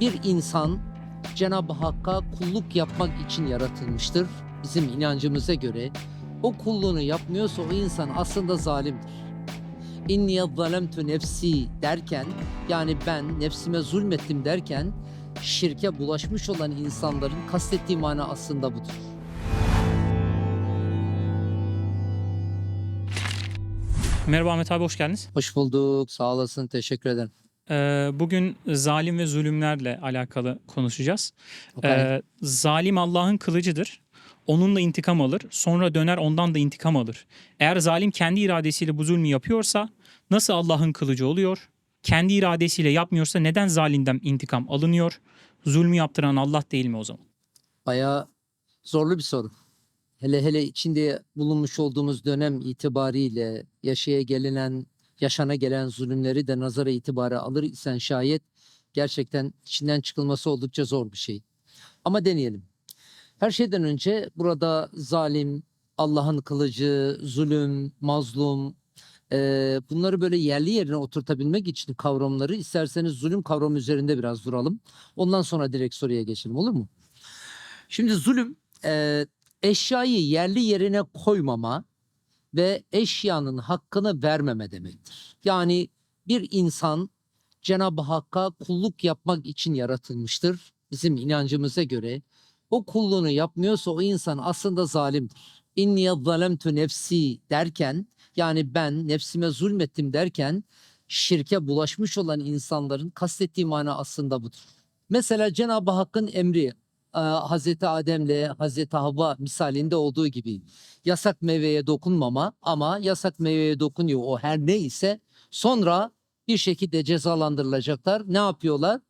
Bir insan Cenab-ı Hakk'a kulluk yapmak için yaratılmıştır. Bizim inancımıza göre o kulluğunu yapmıyorsa o insan aslında zalimdir. İnniye zalemtu nefsi derken yani ben nefsime zulmettim derken şirke bulaşmış olan insanların kastettiği mana aslında budur. Merhaba Ahmet abi hoş geldiniz. Hoş bulduk. Sağ olasın. Teşekkür ederim. Ee, bugün zalim ve zulümlerle alakalı konuşacağız. Okay. Ee, zalim Allah'ın kılıcıdır. Onunla intikam alır. Sonra döner ondan da intikam alır. Eğer zalim kendi iradesiyle bu zulmü yapıyorsa nasıl Allah'ın kılıcı oluyor? Kendi iradesiyle yapmıyorsa neden zalimden intikam alınıyor? Zulmü yaptıran Allah değil mi o zaman? Bayağı zorlu bir soru. Hele hele içinde bulunmuş olduğumuz dönem itibariyle yaşaya gelinen, yaşana gelen zulümleri de nazara itibara alır isen şayet gerçekten içinden çıkılması oldukça zor bir şey. Ama deneyelim. Her şeyden önce burada zalim, Allah'ın kılıcı, zulüm, mazlum, eee, bunları böyle yerli yerine oturtabilmek için kavramları isterseniz zulüm kavramı üzerinde biraz duralım. Ondan sonra direkt soruya geçelim olur mu? Şimdi zulüm eee, eşyayı yerli yerine koymama ve eşyanın hakkını vermeme demektir. Yani bir insan Cenab-ı Hakk'a kulluk yapmak için yaratılmıştır. Bizim inancımıza göre o kulluğunu yapmıyorsa o insan aslında zalimdir. İnniye zalemtu nefsi derken yani ben nefsime zulmettim derken şirke bulaşmış olan insanların kastettiği mana aslında budur. Mesela Cenab-ı Hakk'ın emri e, Hazreti Adem'le Hazreti Havva misalinde olduğu gibi yasak meyveye dokunmama ama yasak meyveye dokunuyor o her neyse sonra bir şekilde cezalandırılacaklar. Ne yapıyorlar?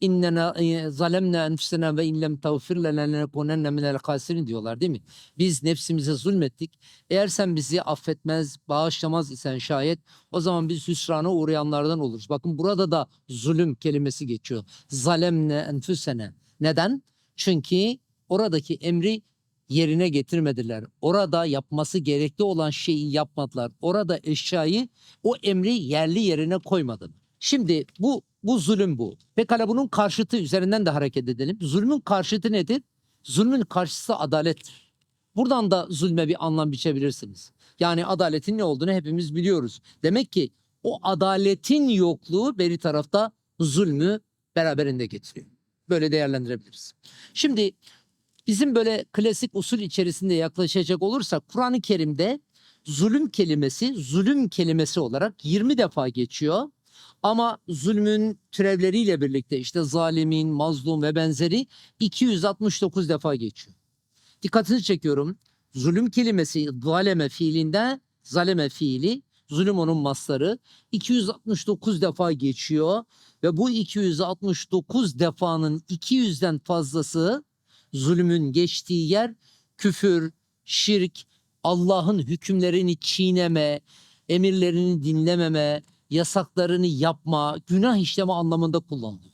İnnena e, zalemne enfusena ve inlem tağfir lena lenekunenne minel khasirin diyorlar değil mi? Biz nefsimize zulmettik. Eğer sen bizi affetmez, bağışlamaz isen şayet o zaman biz hüsrana uğrayanlardan oluruz. Bakın burada da zulüm kelimesi geçiyor. Zalemne enfusene. Neden? Çünkü oradaki emri yerine getirmediler. Orada yapması gerekli olan şeyi yapmadılar. Orada eşyayı o emri yerli yerine koymadılar. Şimdi bu bu zulüm bu. Pekala bunun karşıtı üzerinden de hareket edelim. Zulmün karşıtı nedir? Zulmün karşısı adalettir. Buradan da zulme bir anlam biçebilirsiniz. Yani adaletin ne olduğunu hepimiz biliyoruz. Demek ki o adaletin yokluğu beri tarafta zulmü beraberinde getiriyor. Böyle değerlendirebiliriz. Şimdi bizim böyle klasik usul içerisinde yaklaşacak olursak Kur'an-ı Kerim'de zulüm kelimesi zulüm kelimesi olarak 20 defa geçiyor. Ama zulmün türevleriyle birlikte işte zalimin, mazlum ve benzeri 269 defa geçiyor. Dikkatini çekiyorum. Zulüm kelimesi zaleme fiilinde zaleme fiili zulüm onun masları 269 defa geçiyor ve bu 269 defanın 200'den fazlası zulmün geçtiği yer küfür, şirk, Allah'ın hükümlerini çiğneme, emirlerini dinlememe, yasaklarını yapma, günah işleme anlamında kullanılıyor.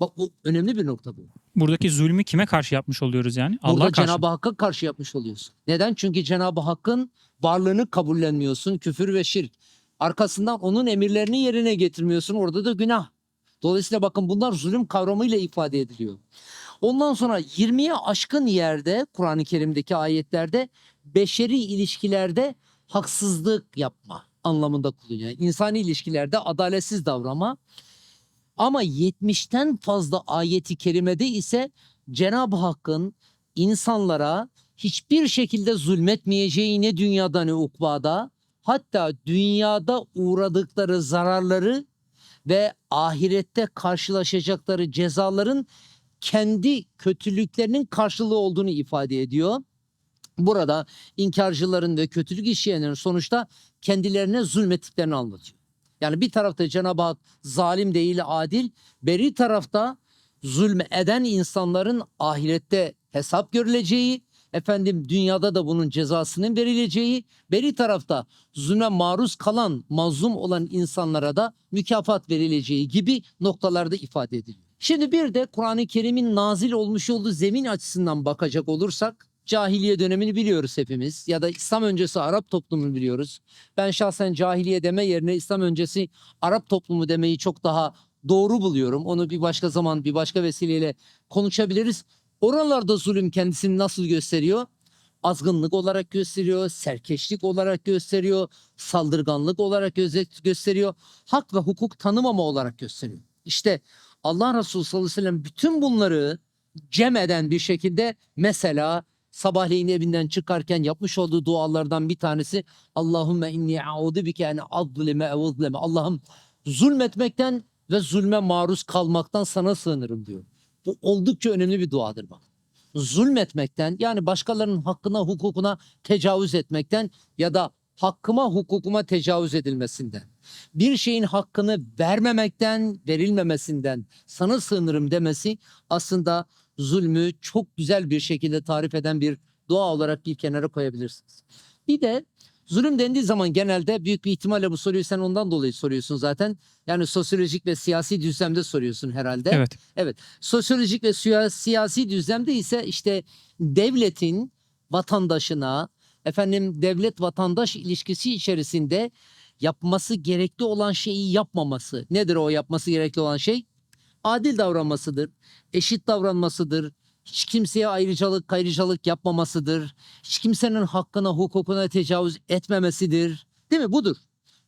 Bak bu önemli bir nokta bu. Buradaki zulmü kime karşı yapmış oluyoruz yani? Burada Allah'a karşı. Cenab-ı Hakk'a karşı yapmış oluyorsun. Neden? Çünkü Cenab-ı Hakk'ın varlığını kabullenmiyorsun. Küfür ve şirk. Arkasından onun emirlerini yerine getirmiyorsun. Orada da günah. Dolayısıyla bakın bunlar zulüm kavramıyla ifade ediliyor. Ondan sonra 20'ye aşkın yerde Kur'an-ı Kerim'deki ayetlerde beşeri ilişkilerde haksızlık yapma anlamında kullanıyor. Yani insani ilişkilerde adaletsiz davranma. Ama 70'ten fazla ayeti kerimede ise Cenab-ı Hakk'ın insanlara hiçbir şekilde zulmetmeyeceği ne dünyada ne ukbada hatta dünyada uğradıkları zararları ve ahirette karşılaşacakları cezaların kendi kötülüklerinin karşılığı olduğunu ifade ediyor. Burada inkarcıların ve kötülük işleyenlerin sonuçta kendilerine zulmettiklerini anlatıyor. Yani bir tarafta Cenab-ı Hak zalim değil adil, beri tarafta zulme eden insanların ahirette hesap görüleceği, efendim dünyada da bunun cezasının verileceği, beri tarafta zulme maruz kalan, mazlum olan insanlara da mükafat verileceği gibi noktalarda ifade ediliyor. Şimdi bir de Kur'an-ı Kerim'in nazil olmuş olduğu zemin açısından bakacak olursak, cahiliye dönemini biliyoruz hepimiz ya da İslam öncesi Arap toplumunu biliyoruz. Ben şahsen cahiliye deme yerine İslam öncesi Arap toplumu demeyi çok daha doğru buluyorum. Onu bir başka zaman bir başka vesileyle konuşabiliriz. Oralarda zulüm kendisini nasıl gösteriyor? Azgınlık olarak gösteriyor, serkeşlik olarak gösteriyor, saldırganlık olarak gösteriyor, hak ve hukuk tanımama olarak gösteriyor. İşte Allah Resulü sallallahu aleyhi ve sellem bütün bunları cem eden bir şekilde mesela sabahleyin evinden çıkarken yapmış olduğu dualardan bir tanesi Allahümme inni a'udu bike en azlime ev uzleme. Allah'ım zulmetmekten ve zulme maruz kalmaktan sana sığınırım diyor. Bu oldukça önemli bir duadır bak. Zulmetmekten yani başkalarının hakkına hukukuna tecavüz etmekten ya da hakkıma hukukuma tecavüz edilmesinden. Bir şeyin hakkını vermemekten, verilmemesinden sana sığınırım demesi aslında zulmü çok güzel bir şekilde tarif eden bir dua olarak bir kenara koyabilirsiniz. Bir de zulüm dendiği zaman genelde büyük bir ihtimalle bu soruyu sen ondan dolayı soruyorsun zaten. Yani sosyolojik ve siyasi düzlemde soruyorsun herhalde. Evet. Evet. Sosyolojik ve siya- siyasi düzlemde ise işte devletin vatandaşına efendim devlet vatandaş ilişkisi içerisinde yapması gerekli olan şeyi yapmaması. Nedir o yapması gerekli olan şey? Adil davranmasıdır. Eşit davranmasıdır. Hiç kimseye ayrıcalık gayrıcalık yapmamasıdır. Hiç kimsenin hakkına hukukuna tecavüz etmemesidir. Değil mi? Budur.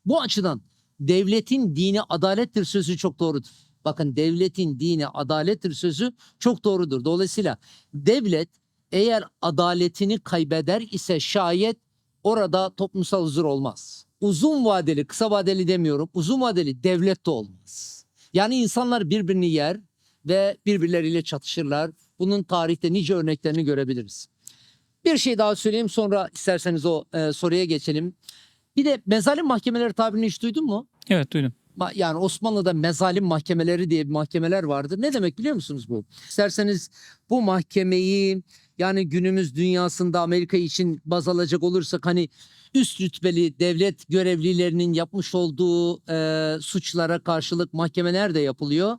Bu açıdan devletin dini adalettir sözü çok doğrudur. Bakın devletin dini adalettir sözü çok doğrudur. Dolayısıyla devlet eğer adaletini kaybeder ise şayet orada toplumsal huzur olmaz. Uzun vadeli, kısa vadeli demiyorum. Uzun vadeli devlet de olmaz. Yani insanlar birbirini yer ve birbirleriyle çatışırlar. Bunun tarihte nice örneklerini görebiliriz. Bir şey daha söyleyeyim sonra isterseniz o e, soruya geçelim. Bir de mezalim mahkemeleri tabirini hiç duydun mu? Evet duydum. Yani Osmanlı'da mezalim mahkemeleri diye bir mahkemeler vardır. Ne demek biliyor musunuz bu? İsterseniz bu mahkemeyi yani günümüz dünyasında Amerika için baz alacak olursak hani üst rütbeli devlet görevlilerinin yapmış olduğu e, suçlara karşılık mahkemeler de yapılıyor.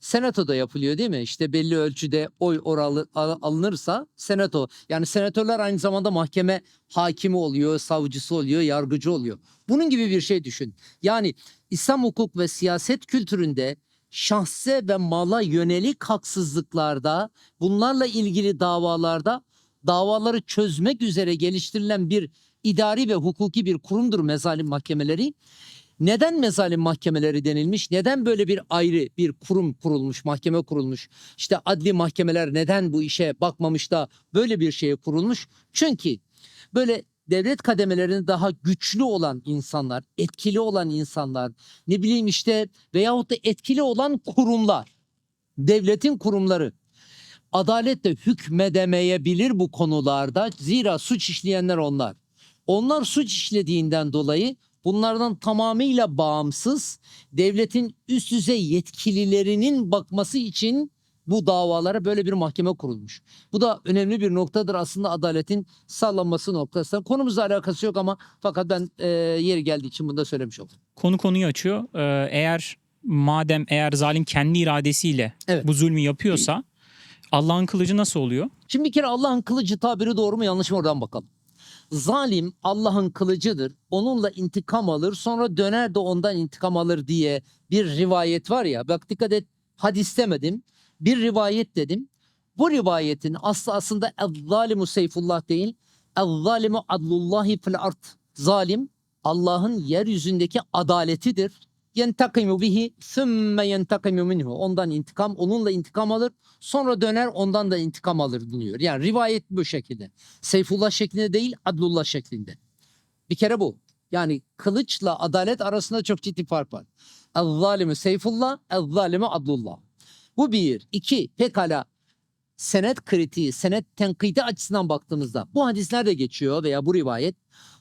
Senatoda yapılıyor değil mi? İşte belli ölçüde oy oralı al- alınırsa senato yani senatörler aynı zamanda mahkeme hakimi oluyor, savcısı oluyor, yargıcı oluyor. Bunun gibi bir şey düşün. Yani İslam hukuk ve siyaset kültüründe şahse ve mala yönelik haksızlıklarda bunlarla ilgili davalarda davaları çözmek üzere geliştirilen bir idari ve hukuki bir kurumdur mezalim mahkemeleri. Neden mezalim mahkemeleri denilmiş? Neden böyle bir ayrı bir kurum kurulmuş, mahkeme kurulmuş? İşte adli mahkemeler neden bu işe bakmamış da böyle bir şeye kurulmuş? Çünkü böyle devlet kademelerinde daha güçlü olan insanlar, etkili olan insanlar, ne bileyim işte veyahut da etkili olan kurumlar, devletin kurumları adaletle hükmedemeyebilir bu konularda. Zira suç işleyenler onlar. Onlar suç işlediğinden dolayı bunlardan tamamıyla bağımsız devletin üst düzey yetkililerinin bakması için bu davalara böyle bir mahkeme kurulmuş. Bu da önemli bir noktadır aslında adaletin sağlanması noktasında. Konumuzla alakası yok ama fakat ben e, yeri geldiği için bunu da söylemiş oldum. Konu konuyu açıyor. Ee, eğer madem eğer zalim kendi iradesiyle Evet. bu zulmü yapıyorsa Allah'ın kılıcı nasıl oluyor? Şimdi bir kere Allah'ın kılıcı tabiri doğru mu yanlış mı oradan bakalım. Zalim Allah'ın kılıcıdır. Onunla intikam alır sonra döner de ondan intikam alır diye bir rivayet var ya. Bak dikkat et hadis demedim. Bir rivayet dedim. Bu rivayetin aslı aslında el-zalimu seyfullah değil. El-zalimu adlullahi fil art. Zalim Allah'ın yeryüzündeki adaletidir. Yentakimu bihi sümme yentakimu minhu. Ondan intikam, onunla intikam alır. Sonra döner ondan da intikam alır diyor. Yani rivayet bu şekilde. Seyfullah şeklinde değil, Adlullah şeklinde. Bir kere bu. Yani kılıçla adalet arasında çok ciddi fark var. El-zalimi Seyfullah, el-zalimi Adlullah. Bu bir. İki, pekala senet kritiği, senet tenkidi açısından baktığımızda bu hadisler de geçiyor veya bu rivayet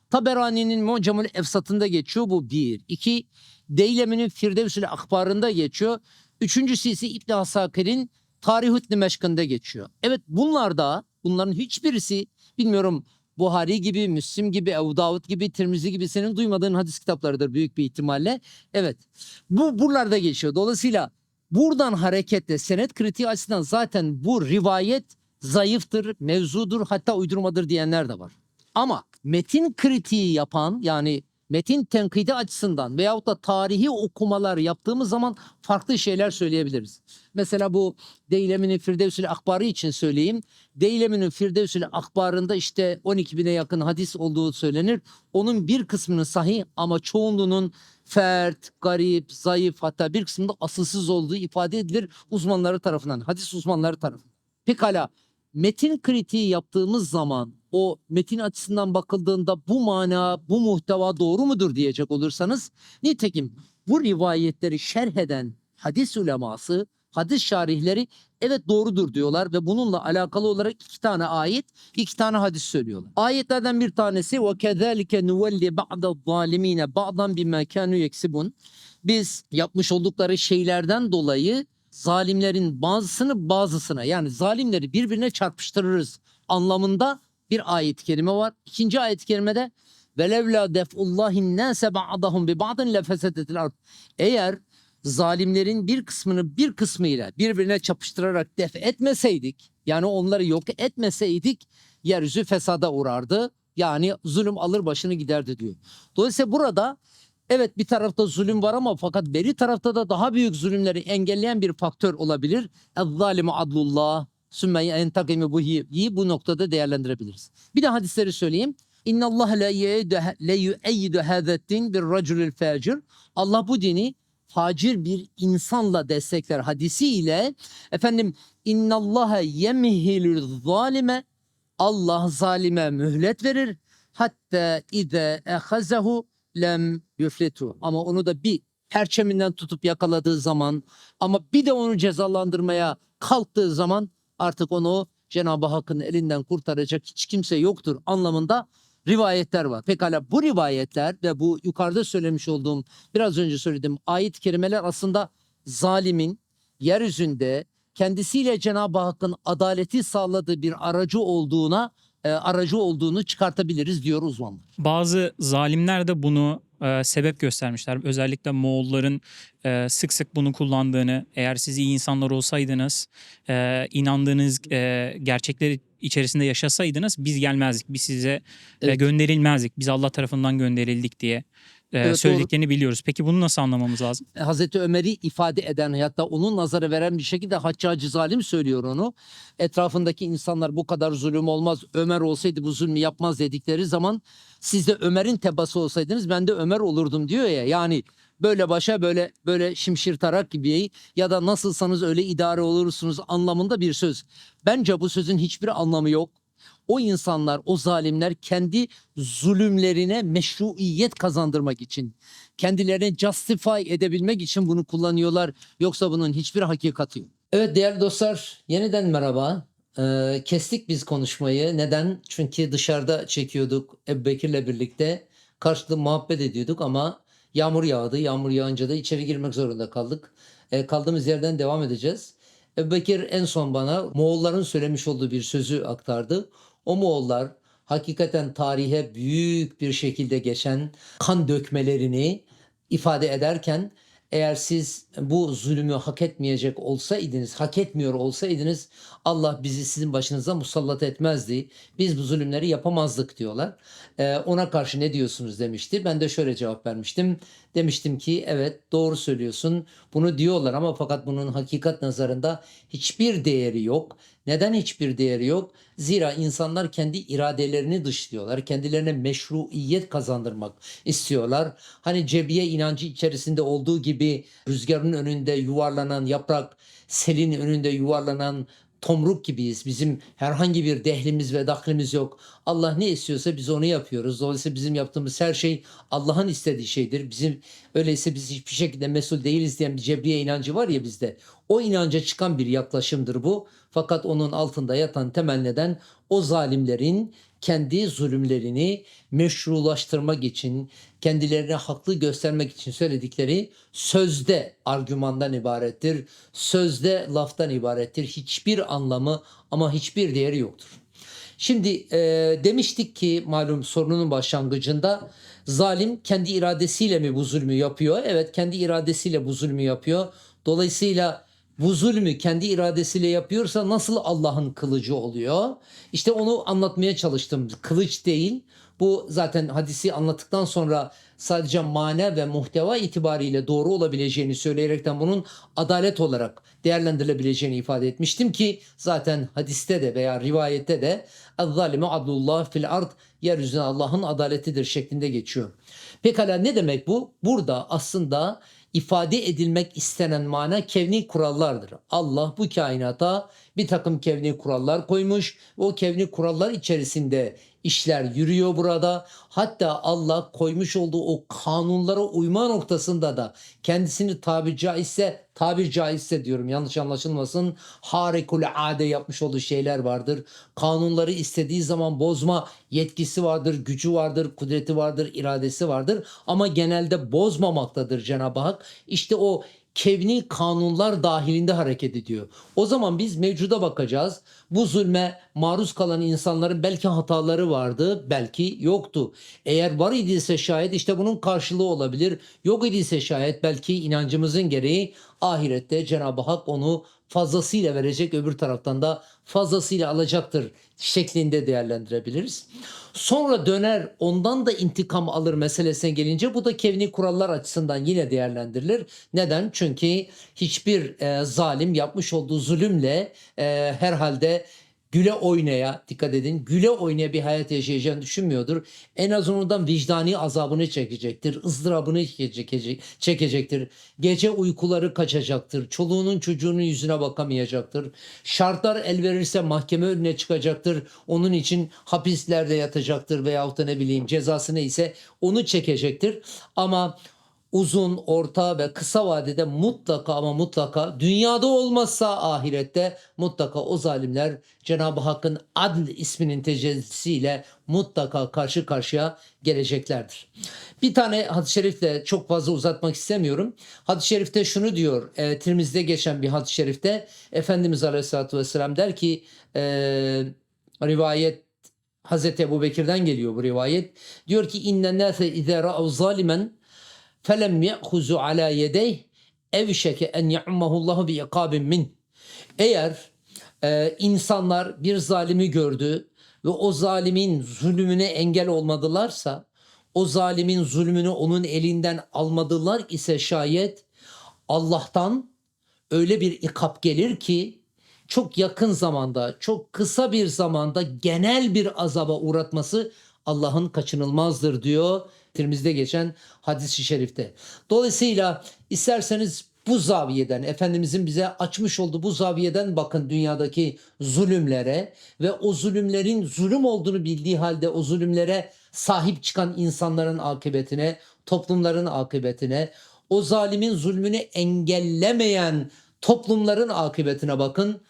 Taberani'nin Mucamul Efsat'ında geçiyor bu bir. İki, Deylemi'nin Firdevsül Akbar'ında geçiyor. Üçüncüsü ise İbn Asakir'in Tarihut Dimeşk'ında geçiyor. Evet bunlar da bunların hiçbirisi bilmiyorum Buhari gibi, Müslim gibi, Ebu Davud gibi, Tirmizi gibi senin duymadığın hadis kitaplarıdır büyük bir ihtimalle. Evet bu buralarda geçiyor. Dolayısıyla buradan hareketle senet kritiği açısından zaten bu rivayet zayıftır, mevzudur hatta uydurmadır diyenler de var. Ama metin kritiği yapan yani metin tenkidi açısından veyahut da tarihi okumalar yaptığımız zaman farklı şeyler söyleyebiliriz. Mesela bu Deyleminin Firdevsül Akbarı için söyleyeyim. Deyleminin Firdevsül Akbarı'nda işte 12 bine yakın hadis olduğu söylenir. Onun bir kısmının sahih ama çoğunluğunun fert, garip, zayıf hatta bir kısmında asılsız olduğu ifade edilir uzmanları tarafından, hadis uzmanları tarafından. Pekala metin kritiği yaptığımız zaman o metin açısından bakıldığında bu mana, bu muhteva doğru mudur diyecek olursanız nitekim bu rivayetleri şerh eden hadis uleması, hadis şarihleri evet doğrudur diyorlar ve bununla alakalı olarak iki tane ayet, iki tane hadis söylüyorlar. Ayetlerden bir tanesi ve kezalike nuvelli ba'da zalimine ba'dan bima kanu yeksibun. Biz yapmış oldukları şeylerden dolayı zalimlerin bazısını bazısına yani zalimleri birbirine çarpıştırırız anlamında bir ayet-i kerime var. İkinci ayet-i kerimede velevla def'ullahin nase ba'dahum bi ba'din lefesetetil ard. Eğer zalimlerin bir kısmını bir kısmıyla birbirine çapıştırarak def etmeseydik yani onları yok etmeseydik yeryüzü fesada uğrardı. Yani zulüm alır başını giderdi diyor. Dolayısıyla burada evet bir tarafta zulüm var ama fakat beri tarafta da daha büyük zulümleri engelleyen bir faktör olabilir. Ez-zalimu adlullah sümme yentakimi buhi bu noktada değerlendirebiliriz. Bir de hadisleri söyleyeyim. İnna Allah la la yu'eyyidu hâzettin bir raculil facir. Allah bu dini facir bir insanla destekler hadisiyle efendim innallaha yemhilul zalime Allah zalime mühlet verir hatta ize ehazehu lem yüfletu ama onu da bir perçeminden tutup yakaladığı zaman ama bir de onu cezalandırmaya kalktığı zaman artık onu Cenab-ı Hakk'ın elinden kurtaracak hiç kimse yoktur anlamında rivayetler var. Pekala bu rivayetler ve bu yukarıda söylemiş olduğum biraz önce söylediğim ayet-i kerimeler aslında zalimin yeryüzünde kendisiyle Cenab-ı Hakk'ın adaleti sağladığı bir aracı olduğuna e, aracı olduğunu çıkartabiliriz diyor uzmanlar. Bazı zalimler de bunu e, sebep göstermişler. Özellikle Moğolların e, sık sık bunu kullandığını, eğer siz iyi insanlar olsaydınız, e, inandığınız e, gerçekleri içerisinde yaşasaydınız biz gelmezdik, biz size e, Evet. gönderilmezdik, biz Allah tarafından gönderildik diye e, Evet, doğru. söylediklerini biliyoruz. Peki bunu nasıl anlamamız lazım? Hazreti Ömer'i ifade eden hatta onun nazara veren bir şekilde Haccacı zalim söylüyor onu. Etrafındaki insanlar bu kadar zulüm olmaz. Ömer olsaydı bu zulmü yapmaz dedikleri zaman siz de Ömer'in tebası olsaydınız ben de Ömer olurdum diyor ya. Yani böyle başa böyle böyle şimşir tarak gibi ya da nasılsanız öyle idare olursunuz anlamında bir söz. Bence bu sözün hiçbir anlamı yok. O insanlar, o zalimler kendi zulümlerine meşruiyet kazandırmak için kendilerini justify edebilmek için bunu kullanıyorlar. Yoksa bunun hiçbir hakikati yok. Evet değerli dostlar yeniden merhaba. Ee, kestik biz konuşmayı. Neden? Çünkü dışarıda çekiyorduk Ebu Bekir'le birlikte. Karşılıklı muhabbet ediyorduk ama yağmur yağdı. Yağmur yağınca da içeri girmek zorunda kaldık. Ee, kaldığımız yerden devam edeceğiz. Ebu Bekir en son bana Moğolların söylemiş olduğu bir sözü aktardı. O Moğollar hakikaten tarihe büyük bir şekilde geçen kan dökmelerini ifade ederken eğer siz bu zulmü hak etmeyecek olsaydınız, hak etmiyor olsaydınız Allah bizi sizin başınıza musallat etmezdi. Biz bu zulümleri yapamazdık diyorlar. Ee, ona karşı ne diyorsunuz demişti. Ben de şöyle cevap vermiştim. Demiştim ki evet doğru söylüyorsun. Bunu diyorlar ama fakat bunun hakikat nazarında hiçbir değeri yok. Neden hiçbir değeri yok? Zira insanlar kendi iradelerini dışlıyorlar. Kendilerine meşruiyet kazandırmak istiyorlar. Hani cebiye inancı içerisinde olduğu gibi rüzgarın önünde yuvarlanan yaprak, selin önünde yuvarlanan tomruk gibiyiz. Bizim herhangi bir dehlimiz ve dahlimiz yok. Allah ne istiyorsa biz onu yapıyoruz. Dolayısıyla bizim yaptığımız her şey Allah'ın istediği şeydir. Bizim öyleyse biz hiçbir şekilde mesul değiliz diyen bir cebriye inancı var ya bizde. O inanca çıkan bir yaklaşımdır bu. Fakat onun altında yatan temel neden o zalimlerin kendi zulümlerini meşrulaştırmak için, kendilerine haklı göstermek için söyledikleri sözde argümandan ibarettir. Sözde laftan ibarettir. Hiçbir anlamı ama hiçbir değeri yoktur. Şimdi e, demiştik ki malum sorunun başlangıcında zalim kendi iradesiyle mi bu zulmü yapıyor? Evet kendi iradesiyle bu zulmü yapıyor. Dolayısıyla bu zulmü kendi iradesiyle yapıyorsa nasıl Allah'ın kılıcı oluyor? İşte onu anlatmaya çalıştım. Kılıç değil. Bu zaten hadisi anlattıktan sonra sadece mana ve muhteva itibariyle doğru olabileceğini söyleyerekten bunun adalet olarak değerlendirilebileceğini ifade etmiştim ki zaten hadiste de veya rivayette de "Ez-zalime adlullah fil ard" yeryüzüne Allah'ın adaletidir şeklinde geçiyor. Pekala ne demek bu? Burada aslında ifade edilmek istenen mana kevni kurallardır. Allah bu kainata bir takım kevni kurallar koymuş. O kevni kurallar içerisinde işler yürüyor burada. Hatta Allah koymuş olduğu o kanunlara uyma noktasında da kendisini tabir caizse tabir caizse diyorum yanlış anlaşılmasın harikul ade yapmış olduğu şeyler vardır. Kanunları istediği zaman bozma yetkisi vardır, gücü vardır, kudreti vardır, iradesi vardır ama genelde bozmamaktadır Cenab-ı Hak. İşte o kevni kanunlar dahilinde hareket ediyor. O zaman biz mevcuda bakacağız. Bu zulme maruz kalan insanların belki hataları vardı, belki yoktu. Eğer var idiyse şayet işte bunun karşılığı olabilir. Yok idiyse şayet belki inancımızın gereği ahirette Cenab-ı Hak onu fazlasıyla verecek, öbür taraftan da fazlasıyla alacaktır şeklinde değerlendirebiliriz. Sonra döner ondan da intikam alır meselesine gelince bu da kevni kurallar açısından yine değerlendirilir. Neden? Çünkü hiçbir e, zalim yapmış olduğu zulümle e, herhalde güle oynaya dikkat edin güle oynaya bir hayat yaşayacağını düşünmüyordur. En azından vicdani azabını çekecektir. ızdırabını çekecek, çekecektir. Gece uykuları kaçacaktır. Çoluğunun çocuğunun yüzüne bakamayacaktır. Şartlar el verirse mahkeme önüne çıkacaktır. Onun için hapislerde yatacaktır veyahut da ne bileyim cezası neyse onu çekecektir. Ama uzun, orta ve kısa vadede mutlaka ama mutlaka dünyada olmazsa ahirette mutlaka o zalimler Cenab-ı Hakk'ın adl isminin tecellisiyle mutlaka karşı karşıya geleceklerdir. Bir tane hadis-i şerifle çok fazla uzatmak istemiyorum. Hadis-i şerifte şunu diyor, e, Tirmiz'de geçen bir hadis-i şerifte Efendimiz Aleyhisselatü Vesselam der ki e, rivayet Hazreti Ebu Bekir'den geliyor bu rivayet. Diyor ki innen nase izâ ra'u zalimen felem ye'huzu ala yedeyh evşeke en ya'ummahullahu bi ikabin min. Eğer e, insanlar bir zalimi gördü ve o zalimin zulmüne engel olmadılarsa, o zalimin zulmünü onun elinden almadılar ise şayet Allah'tan öyle bir ikap gelir ki çok yakın zamanda, çok kısa bir zamanda genel bir azaba uğratması Allah'ın kaçınılmazdır diyor Tirmiz'de geçen hadis-i şerifte. Dolayısıyla isterseniz bu zaviyeden, Efendimizin bize açmış olduğu bu zaviyeden bakın dünyadaki zulümlere ve o zulümlerin zulüm olduğunu bildiği halde o zulümlere sahip çıkan insanların akıbetine, toplumların akıbetine, o zalimin zulmünü engellemeyen toplumların akıbetine bakın.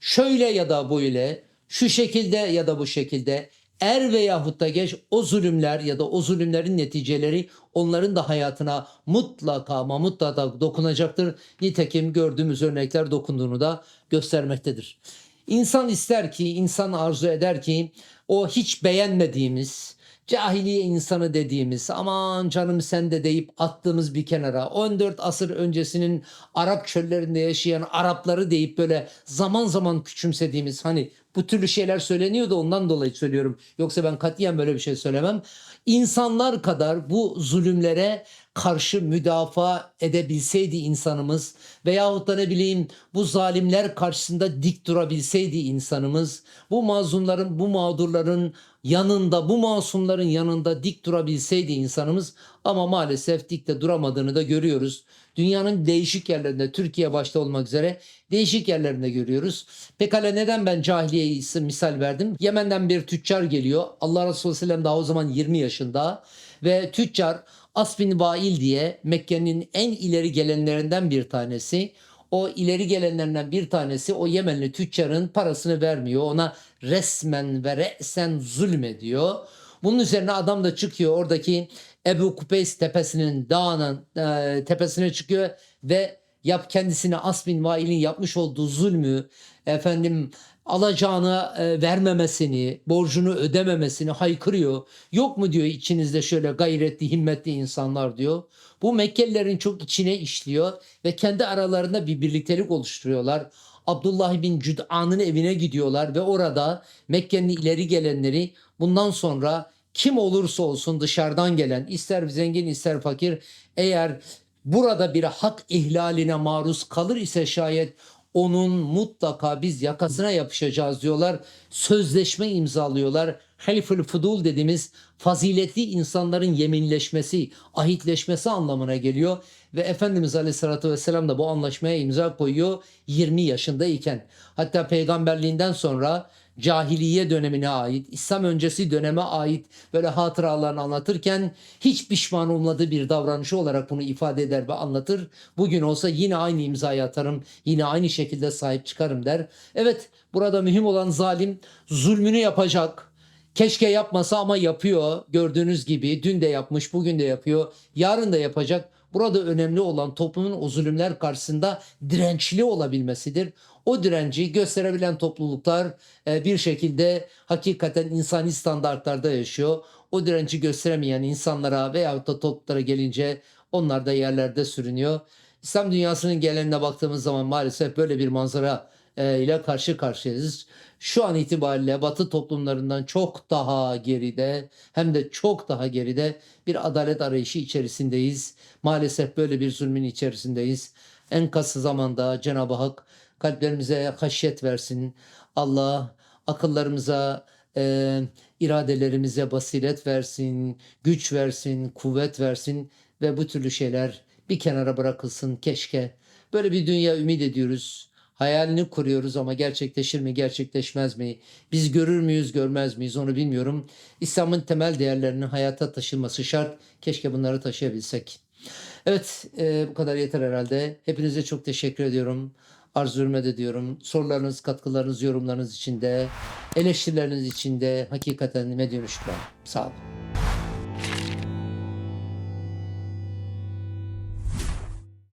Şöyle ya da böyle, şu şekilde ya da bu şekilde er veyahut da geç o zulümler ya da o zulümlerin neticeleri onların da hayatına mutlaka ama mutlaka dokunacaktır. Nitekim gördüğümüz örnekler dokunduğunu da göstermektedir. İnsan ister ki, insan arzu eder ki o hiç beğenmediğimiz, cahiliye insanı dediğimiz aman canım sen de deyip attığımız bir kenara 14 asır öncesinin Arap çöllerinde yaşayan Arapları deyip böyle zaman zaman küçümsediğimiz hani bu türlü şeyler söyleniyor da ondan dolayı söylüyorum. Yoksa ben katiyen böyle bir şey söylemem. İnsanlar kadar bu zulümlere karşı müdafaa edebilseydi insanımız veyahut da ne bileyim bu zalimler karşısında dik durabilseydi insanımız bu mazlumların bu mağdurların yanında bu masumların yanında dik durabilseydi insanımız ama maalesef dik de duramadığını da görüyoruz. Dünyanın değişik yerlerinde Türkiye başta olmak üzere değişik yerlerinde görüyoruz. Pekala neden ben cahiliyeyi misal verdim? Yemen'den bir tüccar geliyor. Allah Resulü Sellem daha o zaman 20 yaşında ve tüccar As bin Vail diye Mekke'nin en ileri gelenlerinden bir tanesi. O ileri gelenlerinden bir tanesi o Yemenli tüccarın parasını vermiyor. Ona resmen ve re'sen zulmediyor. Bunun üzerine adam da çıkıyor oradaki Ebu Kubeys tepesinin dağının e, tepesine çıkıyor ve yap kendisine As bin Vail'in yapmış olduğu zulmü efendim alacağını e, vermemesini, borcunu ödememesini haykırıyor. Yok mu diyor içinizde şöyle gayretli, himmetli insanlar diyor. Bu Mekkelilerin çok içine işliyor ve kendi aralarında bir birliktelik oluşturuyorlar. Abdullah bin Cüd'an'ın evine gidiyorlar ve orada Mekke'nin ileri gelenleri bundan sonra kim olursa olsun dışarıdan gelen ister zengin ister fakir eğer burada bir hak ihlaline maruz kalır ise şayet onun mutlaka biz yakasına yapışacağız diyorlar. Sözleşme imzalıyorlar. Halifül Fudul dediğimiz faziletli insanların yeminleşmesi, ahitleşmesi anlamına geliyor. Ve Efendimiz Aleyhisselatü Vesselam da bu anlaşmaya imza koyuyor 20 yaşındayken. Hatta peygamberliğinden sonra cahiliye dönemine ait, İslam öncesi döneme ait böyle hatıralarını anlatırken hiç pişman olmadığı bir davranışı olarak bunu ifade eder ve anlatır. Bugün olsa yine aynı imzayı atarım, yine aynı şekilde sahip çıkarım der. Evet burada mühim olan zalim zulmünü yapacak. Keşke yapmasa ama yapıyor. Gördüğünüz gibi dün de yapmış, bugün de yapıyor, yarın da yapacak. Burada önemli olan toplumun o zulümler karşısında dirençli olabilmesidir. O direnci gösterebilen topluluklar e, bir şekilde hakikaten insani standartlarda yaşıyor. O direnci gösteremeyen insanlara veyahut da topluluklara gelince onlar da yerlerde sürünüyor. İslam dünyasının geneline baktığımız zaman maalesef böyle bir manzara e, ile karşı karşıyayız. Şu an itibariyle Batı toplumlarından çok daha geride hem de çok daha geride bir adalet arayışı içerisindeyiz. Maalesef böyle bir zulmün içerisindeyiz. En kısa zamanda Cenab-ı Hak kalplerimize haşyet versin. Allah akıllarımıza, e, iradelerimize basiret versin, güç versin, kuvvet versin ve bu türlü şeyler bir kenara bırakılsın keşke. Böyle bir dünya ümit ediyoruz. Hayalini kuruyoruz ama gerçekleşir mi, gerçekleşmez mi? Biz görür müyüz, görmez miyiz onu bilmiyorum. İslam'ın temel değerlerinin hayata taşınması şart. Keşke bunları taşıyabilsek. Evet, e, bu kadar yeter herhalde. Hepinize çok teşekkür ediyorum. Arzu hürmet ediyorum. Sorularınız, katkılarınız, yorumlarınız için de, eleştirileriniz için de hakikaten medyum şükran. Sağ olun.